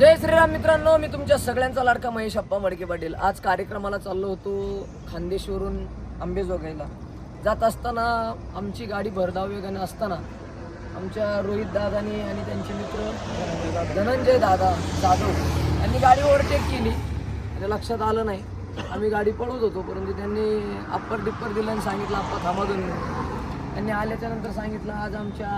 जय श्रीराम मित्रांनो मी तुमच्या सगळ्यांचा लाडका महेश अप्पा मडके पाटील. आज कार्यक्रमाला चाललो होतो खानदेशवरून आंबेजोगाईला जात असताना आमची गाडी भरधाव वेगाने असताना आमच्या रोहित दादानी आणि त्यांचे मित्र धनंजय दादा जाधव यांनी गाडी ओव्हरटेक केली. ते लक्षात आलं नाही. आम्ही गाडी पळवत होतो परंतु त्यांनी अप्पर डिप्पर दिलं आणि सांगितलं आप्पा थांबा दोन मिनिटं. त्यांनी आल्याच्यानंतर सांगितलं आज आमच्या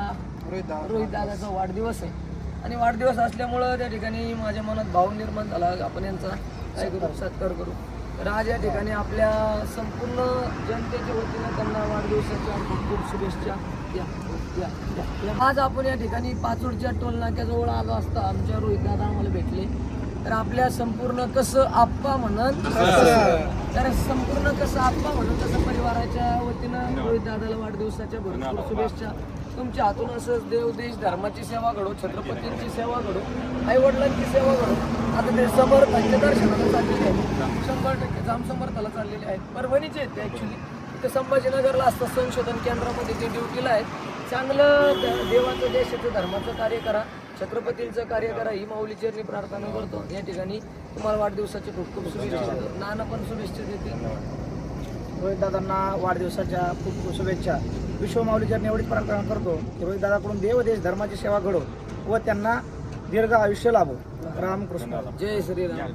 रोहित दादाचा वाढदिवस आहे. आणि वाढदिवस असल्यामुळं त्या ठिकाणी माझ्या मनात भाव निर्माण झाला. आपण यांचा काय करू? सत्कार करू. तर आज या ठिकाणी आपल्या संपूर्ण जनतेच्या वतीनं त्यांना वाढदिवसाच्या खूप खूप शुभेच्छा या या, या, या. आज आपण या ठिकाणी पाचोडच्या टोल नाक्याजवळ आलो असता आमच्या रोहित दादा आम्हाला भेटले. तर आपल्या संपूर्ण कसं आप्पा म्हणत तर संपूर्ण कसं आप्पा म्हणून तसं परिवाराच्या वतीनं रोहित दादाला वाढदिवसाच्या भरपूर शुभेच्छा. तुमच्या हातून असंच देव देश धर्माची सेवा घडो छत्रपतींची सेवा घडो आई वडिलांची सेवा घडो. आता ते समर्थांच्या दर्शनाला चाललेले आहेत. शंभर टक्के जाम समर्थाला चाललेले आहेत. परभणीचे आहेत ते ॲक्च्युली ते संभाजीनगरला असतं संशोधन केंद्रामध्ये ते ड्युटीला आहेत. चांगलं देवाचं देशाचं धर्माचं कार्य करा. छत्रपतींचं कार्य करा. ही माऊली चरणी प्रार्थना करतो. या ठिकाणी तुम्हाला वाढदिवसाचे खूप खूप शुभेच्छा देतो. नाना पण शुभेच्छा देतील. रोहित दादांना वाढदिवसाच्या खूप खूप शुभेच्छा. विश्वमाऊलीचरणी एवढीच प्रार्थना करतो. की रोहित दादाकडून देव देश धर्माची सेवा घडो व त्यांना दीर्घ आयुष्य लाभो. रामकृष्ण जय श्रीराम.